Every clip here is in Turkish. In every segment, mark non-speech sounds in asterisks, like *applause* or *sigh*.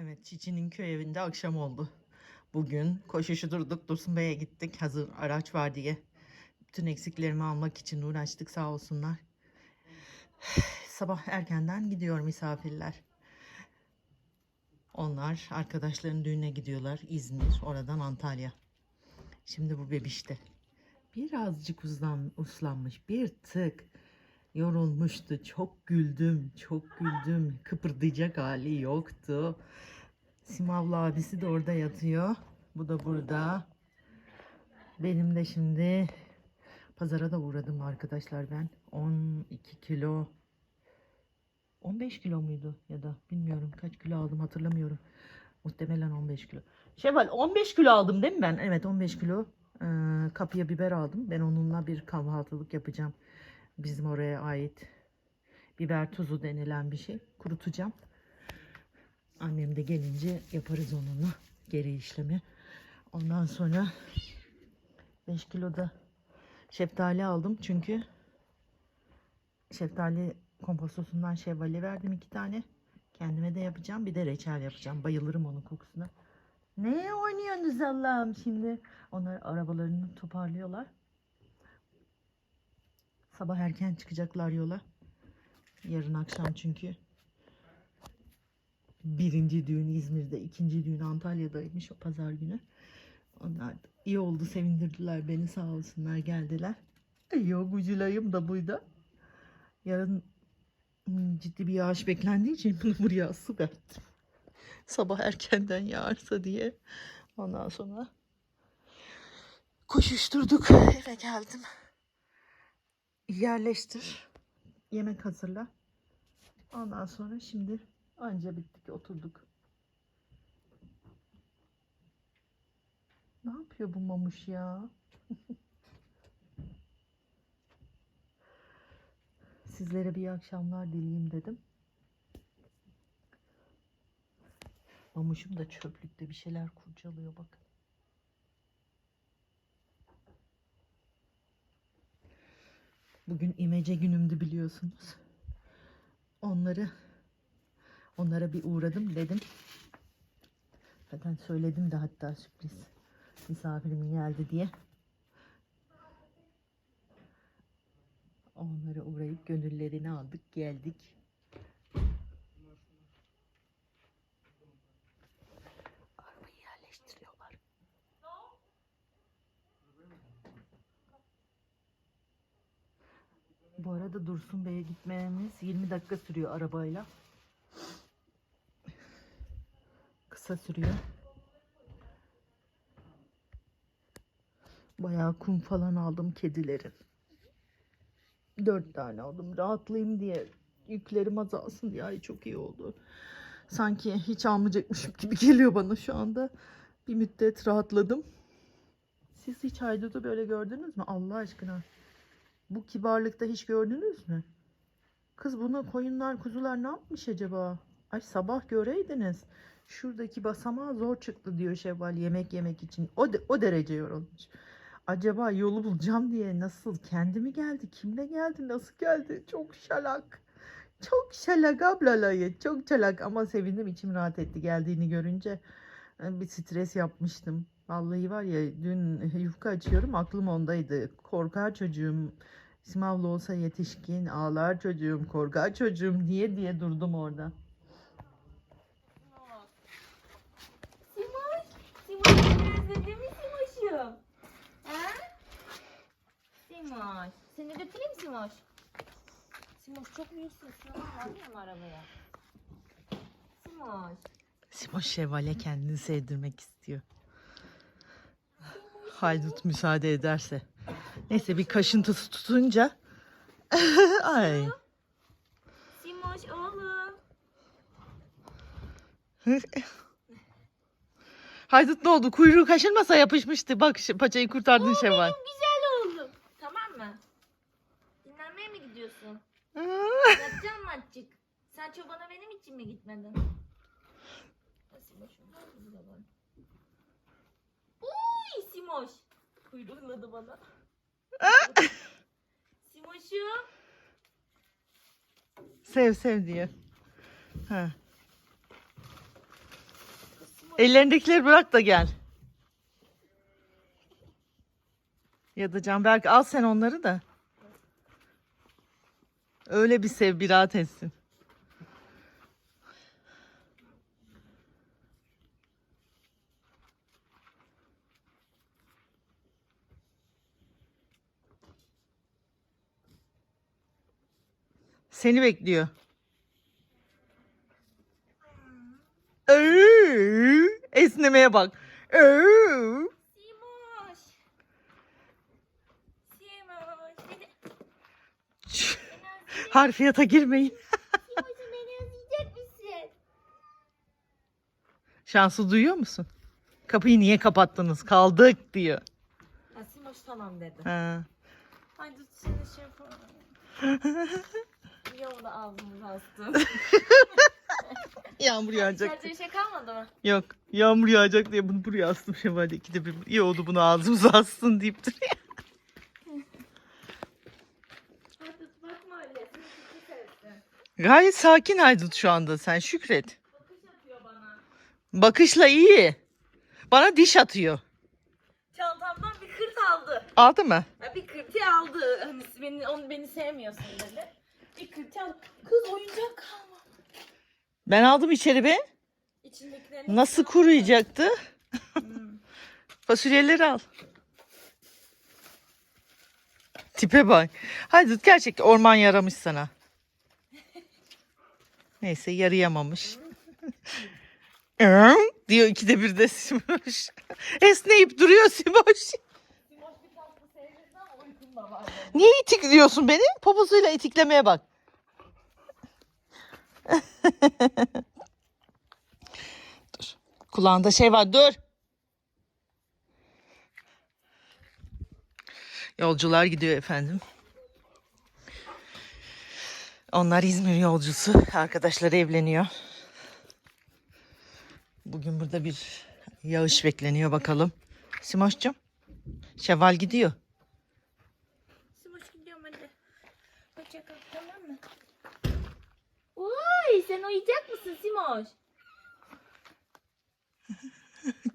Evet Çiçi'nin köy evinde akşam oldu. Bugün koşuşu durduk Dursun Bey'e gittik hazır araç var diye. Bütün eksiklerimi almak için uğraştık sağ olsunlar. Sabah erkenden gidiyor misafirler. Onlar arkadaşların düğüne gidiyorlar. İzmir, oradan Antalya. Şimdi bu bebişte. Birazcık uzlan, uslanmış. Bir tık yorulmuştu. Çok güldüm, çok güldüm. Kıpırdayacak hali yoktu. Simavlı abisi de orada yatıyor. Bu da burada. Benim de şimdi pazara da uğradım arkadaşlar ben. 12 kilo 15 kilo muydu ya da bilmiyorum kaç kilo aldım hatırlamıyorum. Muhtemelen 15 kilo. Şevval 15 kilo aldım değil mi ben? Evet 15 kilo ee, kapıya biber aldım. Ben onunla bir kahvaltılık yapacağım. Bizim oraya ait biber tuzu denilen bir şey. Kurutacağım. Annem de gelince yaparız onunla geri işlemi. Ondan sonra 5 kilo da şeftali aldım çünkü şeftali kompostosundan şevvali verdim iki tane. Kendime de yapacağım. Bir de reçel yapacağım. Bayılırım onun kokusuna. Ne oynuyorsunuz Allah'ım şimdi? Onlar arabalarını toparlıyorlar. Sabah erken çıkacaklar yola. Yarın akşam çünkü. Birinci düğün İzmir'de, ikinci düğün Antalya'daymış o pazar günü. Onlar iyi oldu, sevindirdiler beni sağ olsunlar geldiler. Yok uculayım da buydu. Yarın hmm, ciddi bir yağış beklendiği için bunu buraya asıverdim. Sabah erkenden yağarsa diye. Ondan sonra koşuşturduk. Eve geldim. Yerleştir. Yemek hazırla. Ondan sonra şimdi anca bittik oturduk. Ne yapıyor bu mamuş ya? *laughs* Sizlere bir akşamlar dileyim dedim. Mamuşum da çöplükte bir şeyler kurcalıyor bakın. Bugün imece günümdü biliyorsunuz. Onları onlara bir uğradım dedim. Zaten söyledim de hatta sürpriz misafirim geldi diye. Onlara uğrayıp gönüllerini aldık geldik. Bu arada Dursun Bey'e gitmemiz 20 dakika sürüyor arabayla. Kısa sürüyor. Bayağı kum falan aldım kedilerin. Dört tane aldım. Rahatlayayım diye. Yüklerim azalsın diye. Ay çok iyi oldu. Sanki hiç almayacakmışım gibi geliyor bana şu anda. Bir müddet rahatladım. Siz hiç haydudu böyle gördünüz mü? Allah aşkına. Bu kibarlıkta hiç gördünüz mü? Kız bunu koyunlar kuzular ne yapmış acaba? Ay sabah göreydiniz. Şuradaki basamağa zor çıktı diyor Şevval yemek yemek için. O, de- o derece yorulmuş. Acaba yolu bulacağım diye nasıl kendi mi geldi? Kimle geldi? Nasıl geldi? Çok şalak. Çok şalak ablalayı. Çok şalak ama sevindim içim rahat etti geldiğini görünce. Bir stres yapmıştım. Vallahi var ya dün *laughs* yufka açıyorum aklım ondaydı. Korkar çocuğum. Simavlı olsa yetişkin ağlar çocuğum korkar çocuğum diye diye durdum orada. Simoş, Simoş özledin mi Simoş'um? Ha? Simoş, seni götüreyim Simoş? Simoş çok büyüksün, sana alayım arabaya. Simoş. Simoş Şevval'e kendini sevdirmek istiyor. Haydut müsaade ederse. Neyse bir kaşıntısı tutunca. *laughs* Ay. Simoş oğlum. *laughs* Haydut ne oldu? Kuyruğu kaşınmasa yapışmıştı. Bak paçayı kurtardın Şevval. Benim güzel oğlum. Tamam mı? Dinlenmeye mi gidiyorsun? *laughs* Yatacağım mı azıcık? Sen çobana benim için mi gitmedin gel kızım da bana. Uy Simoş. Kuyruğladı bana. *laughs* Simoş'um. Sev sev diye. Ha. Ellerindekileri bırak da gel. Ya da Canberk al sen onları da. Öyle bir sev bir rahat etsin. Seni bekliyor. Ee, Esnemeye bak. Ee. Simoş. Simoş. Beni, *laughs* Harfiyata girmeyin. Simoş'um beni özleyecek misin? Şansı duyuyor musun? Kapıyı niye kapattınız? Kaldık diyor. Ha, Simoş tamam dedi. Ha. Haydi seni şey yapalım. *laughs* Yolda ağzımızı astım. *laughs* Yağmur yağacak. İçeride bir şey kalmadı mı? Yok. Yağmur yağacak diye bunu buraya astım şevvalde. İkide bir iyi oldu bunu ağzımıza *laughs* assın deyip duruyor. Hadi bakma öyle. Seni kötü sevdi. Gayet sakin Aydın şu anda sen şükret. Bakış atıyor bana. Bakışla iyi. Bana diş atıyor. Çantamdan bir kırt aldı. Aldı mı? Ya bir kırtı aldı. Hani beni, onu beni sevmiyorsun dedi. Kız oyuncak kalma. Ben aldım içeri be. İçindekilerini Nasıl kuruyacaktı? Hmm. *laughs* Fasulyeleri al. Tipe bak. Hadi gerçekten orman yaramış sana. *laughs* Neyse yarayamamış. Ürm *laughs* diyor ikide bir de Simoş. Esneyip duruyor. Simoş bir tatlı sevgisi ama uykum da var. benim. Niye itikliyorsun beni? Poposuyla itiklemeye bak. *laughs* dur. Kulağında şey var. Dur. Yolcular gidiyor efendim. Onlar İzmir yolcusu. Arkadaşları evleniyor. Bugün burada bir yağış bekleniyor bakalım. Simoş'cum. Şevval gidiyor. Simoş gidiyorum hadi. Hoşça kal tamam mı? Uy sen uyuyacak mısın Simoş?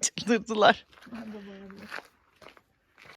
*laughs* Çıldırdılar. Hadi bakalım.